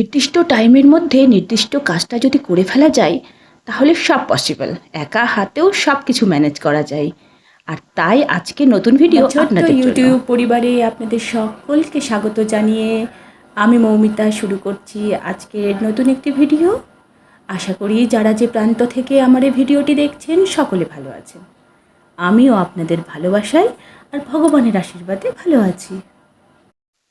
নির্দিষ্ট টাইমের মধ্যে নির্দিষ্ট কাজটা যদি করে ফেলা যায় তাহলে সব পসিবল একা হাতেও সব কিছু ম্যানেজ করা যায়। আর তাই আজকে নতুন ভিডিও আপনাদের ইউটিউব পরিবারে আপনাদের সকলকে স্বাগত জানিয়ে আমি মৌমিতা শুরু করছি আজকের নতুন একটি ভিডিও আশা করি যারা যে প্রান্ত থেকে আমার এই ভিডিওটি দেখছেন সকলে ভালো আছেন। আমিও আপনাদের ভালোবাসায় আর ভগবানের আশীর্বাদে ভালো আছি।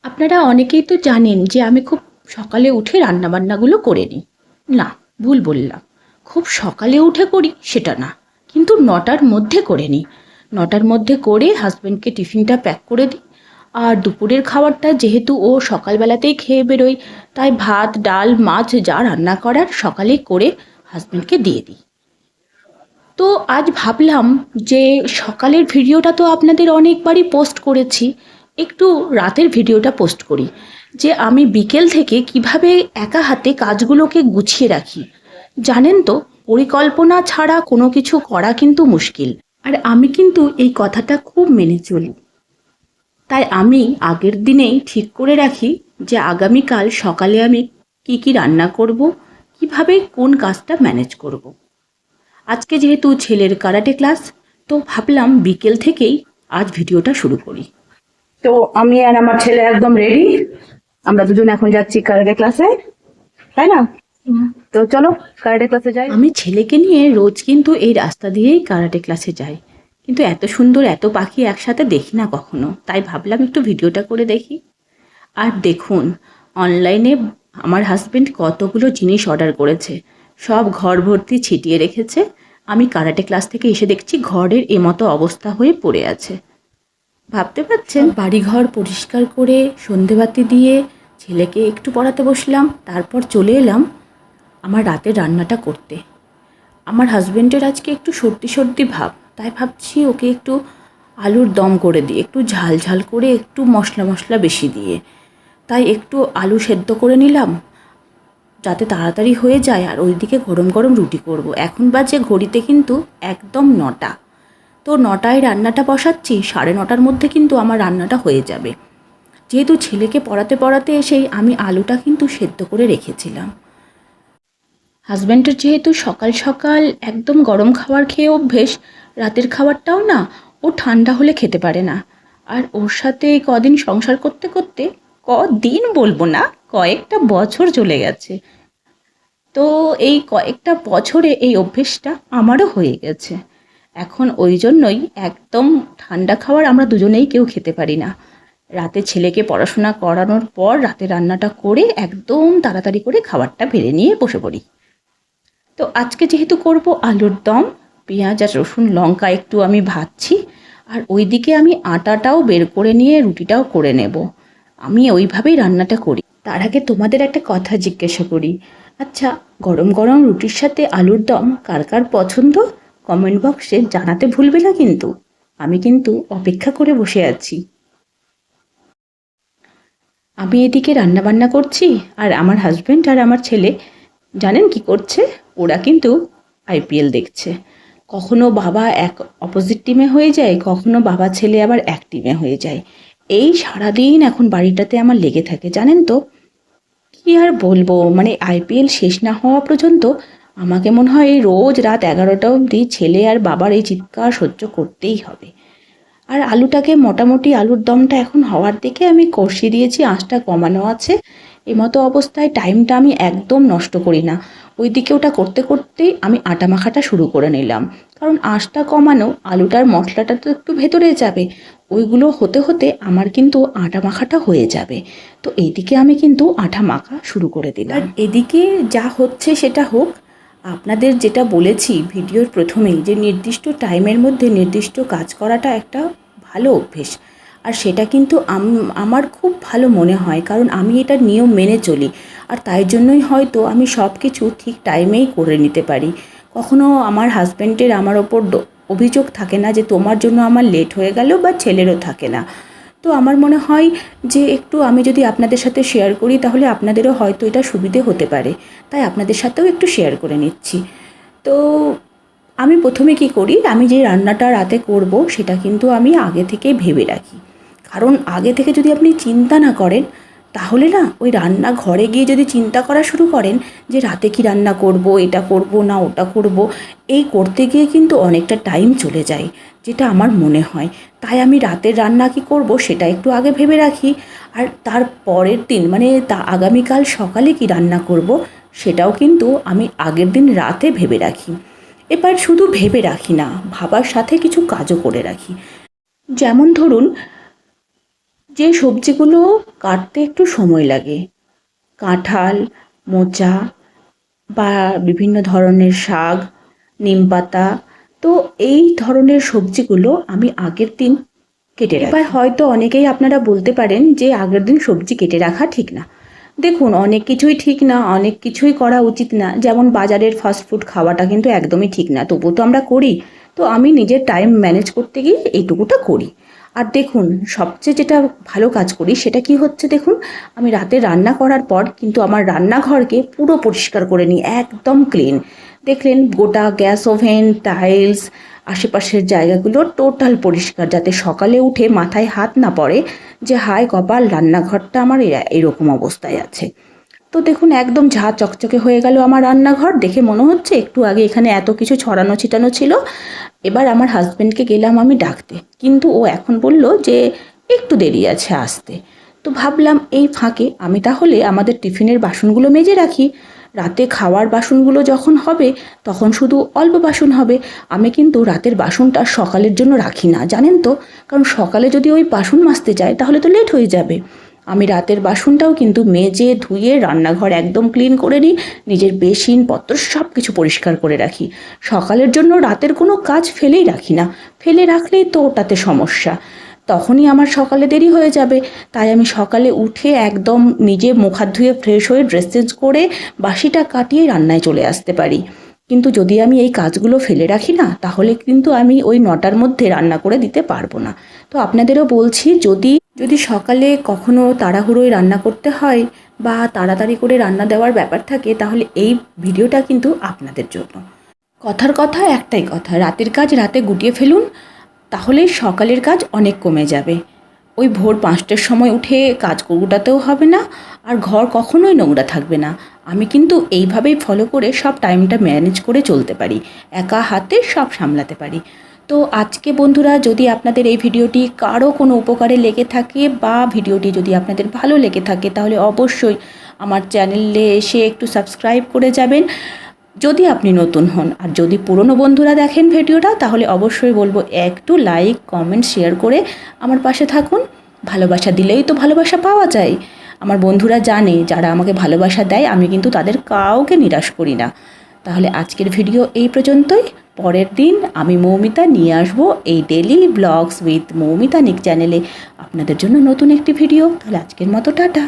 আপনারা অনেকেই তো জানেন যে আমি খুব সকালে উঠে রান্নাবান্নাগুলো করে নিই। না, ভুল বললাম। খুব সকালে উঠে করি, সেটা না। কিন্তু নটার মধ্যে করে নিই। নটার মধ্যে করে হাজব্যান্ডকে টিফিনটা প্যাক করে দিই। আর দুপুরের খাবারটা যেহেতু ও সকালবেলাতেই খেয়ে বেরোয়, তাই ভাত, ডাল, মাছ যা রান্না করার সকালেই করে হাজব্যান্ডকে দিয়ে দিই। তো আজ ভাবলাম যে সকালের ভিডিওটা তো আপনাদের অনেকবারই পোস্ট করেছি, একটু রাতের ভিডিওটা পোস্ট করি। যে আমি বিকেল থেকে কীভাবে একা হাতে কাজগুলোকে গুছিয়ে রাখি। জানেন তো, পরিকল্পনা ছাড়া কোনো কিছু করা কিন্তু মুশকিল। আর আমি কিন্তু এই কথাটা খুব মেনে চলি। তাই আমি আগের দিনেই ঠিক করে রাখি যে আগামীকাল সকালে আমি কি কি রান্না করব, কীভাবে কোন কাজটা ম্যানেজ করব। আজকে যেহেতু ছেলের কারাটে ক্লাস, তো ভাবলাম বিকেল থেকেই আজ ভিডিওটা শুরু করি। তো আমি আর আমার ছেলে একদম রেডি আমরা দুজন এখন যাচ্ছি কারাটে ক্লাসে তাই না? তো চলো কারাটে ক্লাসে যাই। আমি ছেলেকে নিয়ে রোজ কিন্তু এই রাস্তা দিয়েই কারাটে ক্লাসে যাই। কিন্তু এত সুন্দর এত পাখি একসাথে দেখি না কখনো। তাই ভাবলাম একটু ভিডিওটা করে দেখি। আর দেখুন অনলাইনে আমার হাজবেন্ড কতগুলো জিনিস অর্ডার করেছে। সব ঘর ভর্তি ছিটিয়ে রেখেছে। আমি কারাটে ক্লাস থেকে এসে দেখছি ঘরের এমতো অবস্থা হয়ে পড়ে আছে। ভাবতে পারছেন? বাড়িঘর পরিষ্কার করে সন্ধেবাতি দিয়ে ছেলেকে একটু পড়াতে বসলাম, তারপর চলে এলাম আমার রাতের রান্নাটা করতে। আমার হাজবেন্ডের আজকে একটু সর্দি সর্দি ভাব, তাই ভাবছি ওকে একটু আলুর দম করে দিই, একটু ঝাল ঝাল করে একটু মশলা মশলা বেশি দিয়ে। তাই একটু আলু সেদ্ধ করে নিলাম, যাতে তাড়াতাড়ি হয়ে যায়, আর ওইদিকে গরম গরম রুটি করব। এখন বাজে ঘড়িতে কিন্তু একদম নটা। তো নটায় রান্নাটা বসাচ্ছি, সাড়ে নটার মধ্যে কিন্তু আমার রান্নাটা হয়ে যাবে। যেহেতু ছেলেকে পড়াতে পড়াতে এসেই আমি আলুটা কিন্তু সেদ্ধ করে রেখেছিলাম। হাজব্যান্ডের যেহেতু সকাল সকাল একদম গরম খাবার খেয়ে অভ্যেস, রাতের খাবারটাও না ও ঠান্ডা হলে খেতে পারে না। আর ওর সাথে কদিন সংসার করতে করতে কদিন বলব না, কয়েকটা বছর চলে গেছে। তো এই কয়েকটা বছরে এই অভ্যেসটা আমারও হয়ে গেছে। এখন ওই জন্যই একদম ঠান্ডা খাবার আমরা দুজনেই কেউ খেতে পারি না। রাতে ছেলেকে পড়াশোনা করানোর পর রাতে রান্নাটা করে একদম তাড়াতাড়ি করে খাবারটা বেড়ে নিয়ে বসে পড়ি। তো আজকে যেহেতু করব আলুর দম, পেঁয়াজ আর রসুন, লঙ্কা একটু আমি ভাজছি, আর ওইদিকে আমি আটাটাও বের করে নিয়ে রুটিটাও করে নেব। আমি ওইভাবেই রান্নাটা করি। তার আগে তোমাদের একটা কথা জিজ্ঞাসা করি। আচ্ছা গরম গরম রুটির সাথে আলুর দম কার কার পছন্দ? কমেন্ট বক্সে জানাতে ভুলবে না কিন্তু। আমি কিন্তু অপেক্ষা করে বসে আছি। আমি এদিকে রান্না বান্না করছি, আর আমার হাজব্যান্ড আর আমার ছেলে, জানেন কি করছে? ওরা কিন্তু আইপিএল দেখছে। কখনো বাবা এক অপোজিট টিমে হয়ে যায়, কখনো বাবা ছেলে আবার এক টিমে হয়ে যায়। এই সারাদিন এখন বাড়িটাতে আমার লেগে থাকে, জানেন তো? কি আর বলব মানে আইপিএল শেষ না হওয়া পর্যন্ত আমাকে মনে হয় রোজ রাত এগারোটা অবধি ছেলে আর বাবার এই চিৎকার সহ্য করতেই হবে। আর আলুটাকে মোটামুটি আলুর দমটা এখন হওয়ার দিকে আমি কষিয়ে দিয়েছি, আঁচটা কমানো আছে। এই মতো অবস্থায় টাইমটা আমি একদম নষ্ট করি না। ওই দিকে ওটা করতে করতেই আমি আটা মাখাটা শুরু করে নিলাম। কারণ আঁচটা কমানো, আলুটার মশলাটা তো একটু ভেতরে যাবে। ওইগুলো হতে হতে আমার কিন্তু আটা মাখাটা হয়ে যাবে। তো এইদিকে আমি কিন্তু আটা মাখা শুরু করে দিলাম। এদিকে যা হচ্ছে সেটা হোক আপনাদের যেটা বলেছি ভিডিওর প্রথমেই যে নির্দিষ্ট টাইমের মধ্যে নির্দিষ্ট কাজ করাটা একটা ভালো অভ্যেস। আর সেটা কিন্তু আমার খুব ভালো মনে হয়, কারণ আমি এটা নিয়ম মেনে চলি। আর তাই জন্যই হয়তো আমি সব কিছু ঠিক টাইমেই করে নিতে পারি। কখনো আমার হাজব্যান্ডের আমার ওপর অভিযোগ থাকে না যে তোমার জন্য আমার লেট হয়ে গেল বা ছেলেরও থাকে না। তো আমার মনে হয় যে একটু আমি যদি আপনাদের সাথে শেয়ার করি, তাহলে আপনাদেরও হয়তো এটা সুবিধে হতে পারে। তাই আপনাদের সাথেও একটু শেয়ার করে নিচ্ছি। তো আমি প্রথমে কি করি, আমি যে রান্নাটা রাতে করব, সেটা কিন্তু আমি আগে থেকে ভেবে রাখি। কারণ আগে থেকে যদি আপনি চিন্তা না করেন তাহলে না, ওই রান্না ঘরে গিয়ে যদি চিন্তা করা শুরু করেন যে রাতে কি রান্না করব, এটা করব না, ওটা করব, এই করতে গিয়ে কিন্তু অনেকটা টাইম চলে যায়, যেটা আমার মনে হয়। তাই আমি রাতের রান্না কি করব সেটা একটু আগে ভেবে রাখি। আর তার পরের দিন মানে তা আগামীকাল সকালে কি রান্না করব সেটাও কিন্তু আমি আগের দিন রাতে ভেবে রাখি। এবার শুধু ভেবে রাখি না, ভাবার সাথে কিছু কাজও করে রাখি। যেমন ধরুন যে সবজিগুলো কাটতে একটু সময় লাগে। কাঁঠাল, মোচা বা বিভিন্ন ধরনের শাক, নিম পাতা, তো এই ধরনের সবজিগুলো আমি আগের দিন কেটে এবার হয়তো অনেকেই আপনারা বলতে পারেন যে আগের দিন সবজি কেটে রাখা ঠিক না। দেখুন, অনেক কিছুই ঠিক না, অনেক কিছুই করা উচিত না। যেমন বাজারের ফাস্ট ফুড খাওয়াটা কিন্তু একদমই ঠিক না। তবু তো আমরা করি। তো আমি নিজের টাইম ম্যানেজ করতে গিয়ে এইটুকুটা করি। আর দেখুন, সবচেয়ে যেটা ভালো কাজ করি সেটা কি হচ্ছে দেখুন, আমি রাতে রান্না করার পর কিন্তু আমার রান্নাঘরকে পুরো পরিষ্কার করে নিই, একদম ক্লিন দেখলেন গোটা গ্যাস ওভেন টাইলস আশেপাশের জায়গাগুলো টোটাল পরিষ্কার, যাতে সকালে উঠে মাথায় হাত না পড়ে, যে হায় কপাল, রান্নাঘরটা আমার এরকম অবস্থায় আছে। তো দেখুন, একদম ঝা চকচকে হয়ে গেল আমার রান্নাঘর। দেখে মনে হচ্ছে একটু আগে এখানে এত কিছু ছড়ানো ছিটানো ছিল। এবার আমার হাজব্যান্ডকে গেলাম আমি ডাকতে। কিন্তু ও এখন বলল যে একটু দেরি আছে আসতে। তো ভাবলাম, এই ফাঁকে আমি তাহলে আমাদের টিফিনের বাসনগুলো মেজে রাখি। রাতে খাওয়ার বাসনগুলো যখন হবে, তখন শুধু অল্প বাসন হবে। আমি কিন্তু রাতের বাসনটা সকালের জন্য রাখি না, জানেন তো? কারণ সকালে যদি ওই বাসন মাজতে যায়, তাহলে তো লেট হয়ে যাবে। আমি রাতের বাসনটাও কিন্তু মেজে ধুয়ে রান্নাঘর একদম ক্লিন করে নিই, নিজের বেসিন, পত্র সব কিছু পরিষ্কার করে রাখি। সকালের জন্য রাতের কোনো কাজ ফেলেই রাখি না। ফেলে রাখলেই তো ওটাতে সমস্যা। তখনই আমার সকালে দেরি হয়ে যাবে। তাই আমি সকালে উঠে একদম নিজে মুখ হাত ধুয়ে ফ্রেশ হয়ে ড্রেস চেঞ্জ করে বাসিটা কাটিয়ে রান্নায় চলে আসতে পারি। কিন্তু যদি আমি এই কাজগুলো ফেলে রাখি না, তাহলে কিন্তু আমি ওই নটার মধ্যে রান্না করে দিতে পারব না। তো আপনাদেরও বলছি, যদি যদি সকালে কখনো তাড়াহুড়োয় রান্না করতে হয় বা তাড়াতাড়ি করে রান্না দেওয়ার ব্যাপার থাকে, তাহলে এই ভিডিওটা কিন্তু আপনাদের জন্য। কথার কথা একটাই কথা, রাতের কাজ রাতে গুটিয়ে ফেলুন তাহলে সকালের কাজ অনেক কমে যাবে। ওই ভোর পাঁচটার সময় উঠে কাজ গুটাতেও হবে না, আর ঘর কখনোই নোংরা থাকবে না। আমি কিন্তু এইভাবেই ফলো করে সব টাইমটা ম্যানেজ করে চলতে পারি, একা হাতে সব সামলাতে পারি। তো আজকে বন্ধুরা যদি আপনাদের এই ভিডিওটি কারও কোনো উপকারে লেগে থাকে বা ভিডিওটি যদি আপনাদের ভালো লেগে থাকে, তাহলে অবশ্যই আমার চ্যানেলে এসে একটু সাবস্ক্রাইব করে যাবেন। যদি আপনি নতুন হন আর যদি পুরনো বন্ধুরা দেখেন ভিডিওটা, তাহলে অবশ্যই বলব একটু লাইক, কমেন্ট, শেয়ার করে আমার পাশে থাকুন। ভালোবাসা দিলেই তো ভালোবাসা পাওয়া যায়। আমার বন্ধুরা জানে, যারা আমাকে ভালোবাসা দেয়, আমি কিন্তু তাদের কাউকে নিরাশ করি না। তাহলে আজকের ভিডিও এই পর্যন্তই। পরের দিন আমি মৌমিতা নিয়ে আসব এই ডেলি ব্লগস উইথ মৌমিতা নিক চ্যানেলে আপনাদের জন্য নতুন একটি ভিডিও তাহলে আজকের মতো টাটা।